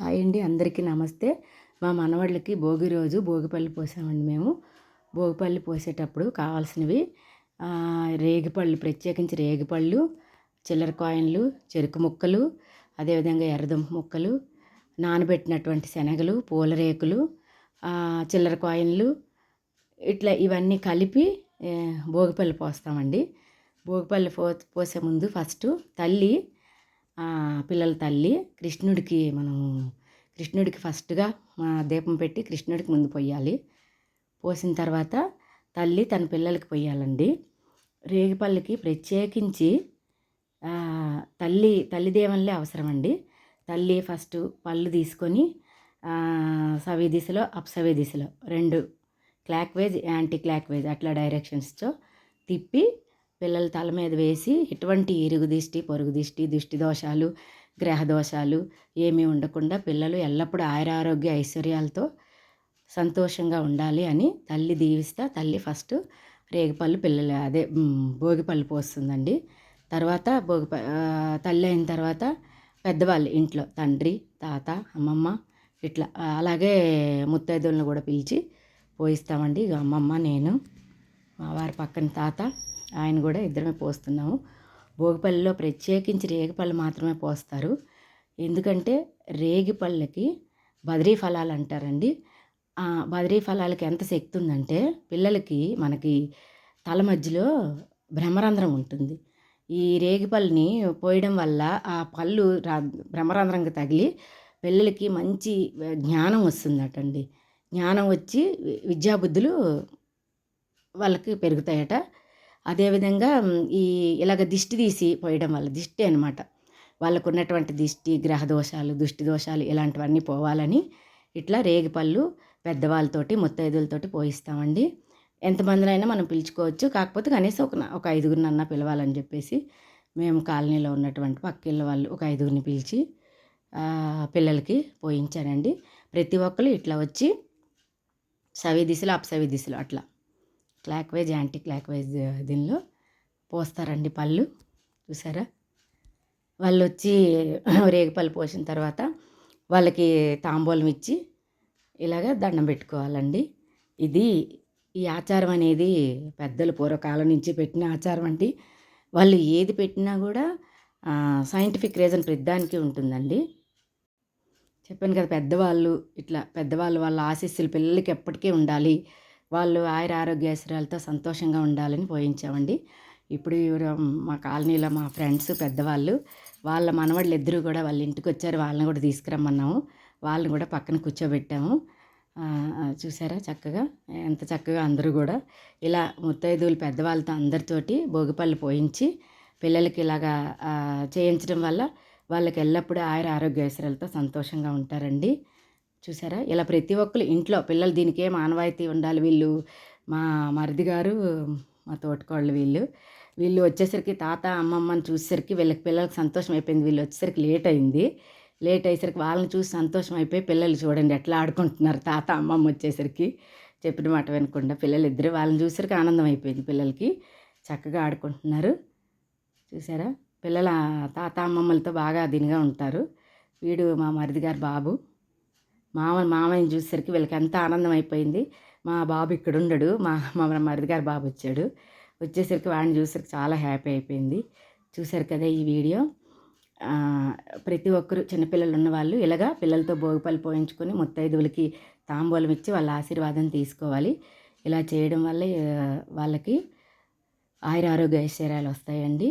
Hi అండి అందరికీ నమస్తే. మా మనవాళ్ళకి భోగి రోజు భోగిపల్లి పోసామండి మేము. భోగిపల్లి పోసేటప్పుడు కావాల్సినవి రేగిపళ్ళు ప్రత్యేకించి రేగిపళ్ళు చిల్లర కాయిన్లు చెరుకు ముక్కలు అదేవిధంగా ఎర్రదుంప ముక్కలు నానబెట్టినటువంటి శనగలు పూల రేకులు చిల్లర కాయిన్లు ఇట్లా ఇవన్నీ కలిపి భోగిపల్లి పోస్తామండి. భోగిపల్లి పో పోసే ముందు ఫస్ట్ తల్లి పిల్లల తల్లి కృష్ణుడికి మనం కృష్ణుడికి ఫస్ట్గా మా దీపం పెట్టి కృష్ణుడికి ముందు పోయాలి పోసిన తర్వాత తల్లి తన పిల్లలకి పోయాలండి రేగిపల్లికి ప్రత్యేకించి తల్లి తల్లి దేవుళ్ళే అవసరమండి. తల్లి ఫస్ట్ పళ్ళు తీసుకొని ఆ, సవి దిశలో అప్సవే దిశలో రెండు clockwise anticlockwise అట్లా డైరెక్షన్స్తో తిప్పి పిల్లల తల మీద వేసి ఎటువంటి ఇరుగు దిష్టి పొరుగు దిష్టి దిష్టి దోషాలు గ్రహ దోషాలు ఏమీ ఉండకుండా పిల్లలు ఎల్లప్పుడూ ఆయురారోగ్య ఐశ్వర్యాలతో సంతోషంగా ఉండాలి అని తల్లి దీవిస్తే తల్లి ఫస్ట్ రేగిపళ్ళు పిల్లలు అదే భోగిపళ్ళు పోస్తుందండి. తర్వాత భోగి తల్లి అయిన తర్వాత పెద్దవాళ్ళు ఇంట్లో తండ్రి తాత అమ్మమ్మ ఇట్లా అలాగే ముత్తైదులను కూడా పిలిచి పోయిస్తామండి. అమ్మమ్మ నేను మా వారి పక్కన తాత ఆయన కూడా ఇద్దరమే పోస్తున్నాము. భోగిపల్లిలో ప్రత్యేకించి రేగిపళ్ళు మాత్రమే పోస్తారు. ఎందుకంటే రేగిపళ్ళకి బదిరీ ఫలాలు అంటారండి. ఆ బదిరీ ఫలాలకి ఎంత శక్తి ఉందంటే పిల్లలకి మనకి తల మధ్యలో భ్రమరంధ్రం ఉంటుంది. ఈ రేగిపళ్ళని పోయడం వల్ల ఆ పళ్ళు రా భ్రమరంధ్రంకి తగిలి పిల్లలకి మంచి జ్ఞానం వస్తుందటండి. జ్ఞానం వచ్చి విద్యాబుద్ధులు వాళ్ళకి పెరుగుతాయట. అదేవిధంగా ఈ ఇలాగ దిష్టి తీసి పోయడం వల్ల దిష్టి అనమాట వాళ్ళకు ఉన్నటువంటి దిష్టి గ్రహ దోషాలు దుష్టి దోషాలు ఇలాంటివన్నీ పోవాలని ఇట్లా రేగిపళ్ళు పెద్దవాళ్ళతోటి ముత్తైదులతోటి పోయిస్తామండి. ఎంతమందినైనా మనం పిలుచుకోవచ్చు. కాకపోతే కనీసం ఒక ఒక ఐదుగురినన్నా పిలవాలని చెప్పేసి మేము కాలనీలో ఉన్నటువంటి పక్కిళ్ళ వాళ్ళు ఒక ఐదుగురిని పిలిచి పిల్లలకి పోయించానండి. ప్రతి ఒక్కరు ఇట్లా వచ్చి సవి దిశలో అప్సవి దిశలో అట్లా. Clockwise anticlockwise దీనిలో పోస్తారండి పళ్ళు. చూసారా? వాళ్ళు వచ్చి రేగిపళ్ళు పోసిన తర్వాత వాళ్ళకి తాంబూలం ఇచ్చి ఇలాగ దండం పెట్టుకోవాలండి. ఇది ఈ ఆచారం అనేది పెద్దలు పూర్వకాలం నుంచి పెట్టిన ఆచారం అండి. వాళ్ళు ఏది పెట్టినా కూడా సైంటిఫిక్ రీజన్ ప్రతిదానికి ఉంటుందండి. చెప్పాను కదా పెద్దవాళ్ళు ఇట్లా పెద్దవాళ్ళు వాళ్ళ ఆశీస్సులు పిల్లలకి ఎప్పటికీ ఉండాలి. వాళ్ళు ఆయుర ఆరోగ్యశ్రాలతో సంతోషంగా ఉండాలని పోయించామండి. ఇప్పుడు మా కాలనీలో మా ఫ్రెండ్స్ పెద్దవాళ్ళు వాళ్ళ మనవాళ్ళు ఇద్దరు కూడా వాళ్ళ ఇంటికి వచ్చారు. వాళ్ళని కూడా తీసుకురమ్మన్నాము. వాళ్ళని కూడా పక్కన కూర్చోబెట్టాము. చూసారా చక్కగా? ఎంత చక్కగా అందరూ కూడా. ఇలా ముత్తైదువులు పెద్దవాళ్ళతో అందరితోటి భోగిపళ్ళు పోయించి పిల్లలకి ఇలాగా చేయించడం వల్ల వాళ్ళకి ఎల్లప్పుడూ ఆయుర ఆరోగ్యశ్రాలతో సంతోషంగా ఉంటారండి. చూసారా? ఇలా ప్రతి ఒక్కరు ఇంట్లో పిల్లలు దీనికి ఏం ఆనవాయితీ ఉండాలి వీళ్ళు. మా మరిది గారు మా తోటకోళ్ళు వీళ్ళు. వీళ్ళు వచ్చేసరికి తాత అమ్మమ్మని చూసేసరికి వీళ్ళకి పిల్లలకి సంతోషం అయిపోయింది. వీళ్ళు వచ్చేసరికి లేట్ అయింది. లేట్ అయ్యేసరికి వాళ్ళని చూసి సంతోషం అయిపోయి పిల్లలు చూడండి ఎట్లా ఆడుకుంటున్నారు తాత అమ్మమ్మ వచ్చేసరికి చెప్పిన మాట వినకుండా పిల్లలు ఇద్దరు వాళ్ళని చూసేసరికి ఆనందం అయిపోయింది పిల్లలకి. చక్కగా ఆడుకుంటున్నారు. చూసారా? పిల్లల తాత అమ్మమ్మలతో బాగా దీనిగా ఉంటారు. వీడు మా మరిది గారు బాబు. మామ మామయ్యని చూసేసరికి వీళ్ళకి ఎంత ఆనందం అయిపోయింది మా బాబు ఇక్కడ ఉండడు మా మా మరిది గారు బాబు వచ్చాడు. వచ్చేసరికి వాడిని చూసేసరికి చాలా హ్యాపీ అయిపోయింది. చూశారు కదా ఈ వీడియో. ప్రతి ఒక్కరు చిన్నపిల్లలు ఉన్నవాళ్ళు ఇలాగా పిల్లలతో భోగిపల్లి పోయించుకొని ముత్తైదువులకి తాంబూలం ఇచ్చి వాళ్ళ ఆశీర్వాదం తీసుకోవాలి. ఇలా చేయడం వల్ల వాళ్ళకి ఆయుర ఆరోగ్య ఐశ్వర్యాలు వస్తాయండి.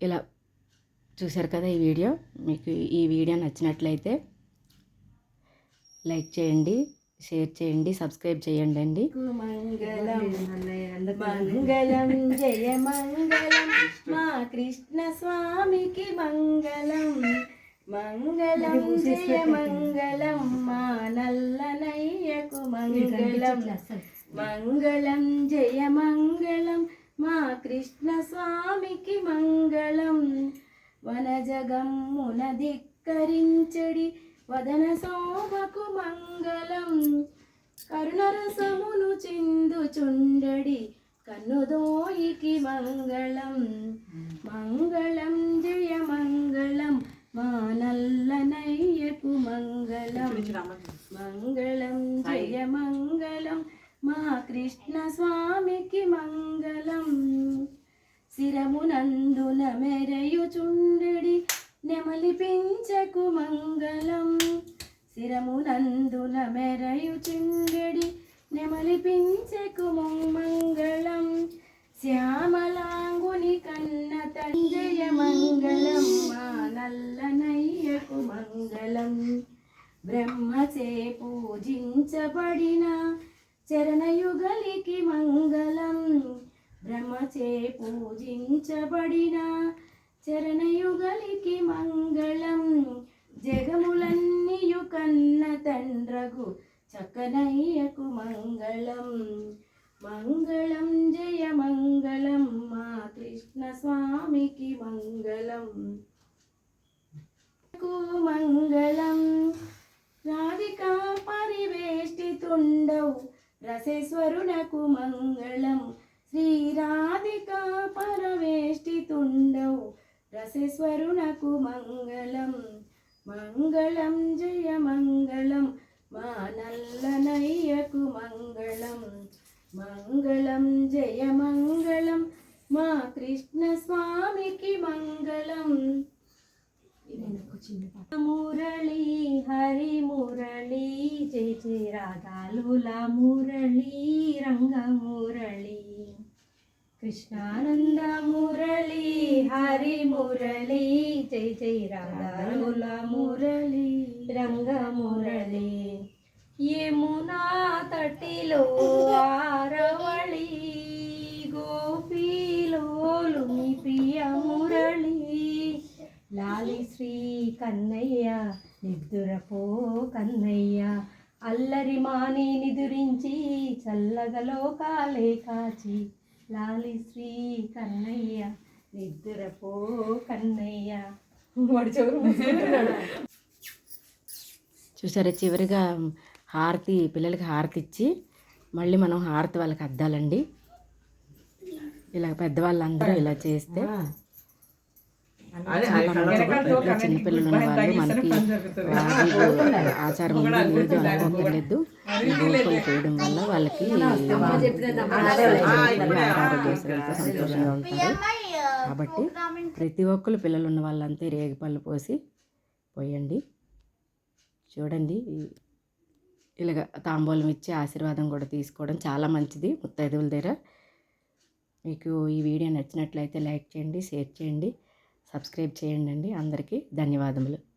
ఇలా చూశారు కదా ఈ వీడియో. మీకు ఈ వీడియో నచ్చినట్లయితే లైక్ చేయండి షేర్ చేయండి సబ్స్క్రైబ్ చేయండి అండి మంగళం మంగళం జయ మంగళం మా కృష్ణ స్వామికి మంగళం మంగళం జయ మంగళం మా నల్లనయ్యకు మంగళం. మంగళం జయ మంగళం మా కృష్ణ స్వామికి మంగళం. వనజగమ్మున ధిక్కరించడి వదన శోభకు మంగళం. కరుణరసమును చిందుచుండడి కన్నుదోయికి మంగళం. మంగళం జయ మంగళం మా నల్లనయ్య మంగళం. మంగళం జయ మంగళం మా కృష్ణ స్వామికి మంగళం. శిరమునందున మెరయుచుండెడి నెమలి పించకు మంగళం శిరమునందున చింగడి నెమలి పించకు మంగళం శ్యామలాంగుని కన్న తంజయ మంగళం మా నల్లనయ్యకు మంగళం. బ్రహ్మచే పూజించబడిన చరణయుగలికి మంగళం. బ్రహ్మచే పూజించబడిన చరణయుగలికి మంగళం జగములన్నీయు కన్న తండ్రగు చక్కనయ్యకు మంగళం. మంగళం జయ మంగళం మా కృష్ణ స్వామికి మంగళం. మంగళం రాధికా పరివేష్టితుండవు రసేశ్వరునకు మంగళం. శ్రీ రాధికా పరవేష్టితుండవు రసేశ్వరునకు మంగళం మంగళం జయ మంగళం మా నల్లనయ్యకు మంగళం మంగళం జయ మంగళం మా కృష్ణ స్వామికి మంగళం. మురళి హరి మురళి జయ జయ రాధాలుల మురళి రంగ మురళి. కృష్ణానంద మురళి హరి మురళి జై జై రాధాలుల మురళి రంగ మురళి. యమునా తటిలో ఆరవళి గోపీలోలుని ప్రియ మురళి. లాలి శ్రీ కన్నయ్య నిద్దురపో కన్నయ్య. అల్లరి మాని నిదురించి చల్లగలో కాలే కాచి లాలి శ్రీ కన్నయ్య నిద్దురపో కన్నయ్య. వాడు చెవులు. చూసారా చివరిగా హారతి పిల్లలకి హారతి ఇచ్చి మళ్ళీ మనం హారతి వాళ్ళకి అద్దాలండి. ఇలా పెద్దవాళ్ళందరూ ఇలా చేస్తే చిన్నపిల్లలు ఉన్న వాళ్ళు మనకి ఆచారం ఉంది లేదు గోపులు చేయడం వల్ల వాళ్ళకి ఆరోగ్యశ్రీలతో సంతోషంగా ఉంటారు. కాబట్టి ప్రతి ఒక్కరు పిల్లలు ఉన్న వాళ్ళంతా రేగిపళ్ళు పోసి పోయండి. చూడండి ఇలాగ తాంబూలం ఇచ్చి ఆశీర్వాదం కూడా తీసుకోవడం చాలా మంచిది ముత్తైదువుల దగ్గర. మీకు ఈ వీడియో నచ్చినట్లయితే లైక్ చేయండి షేర్ చేయండి. సబ్స్క్రైబ్ చేయండి అండి. అందరికీ ధన్యవాదములు.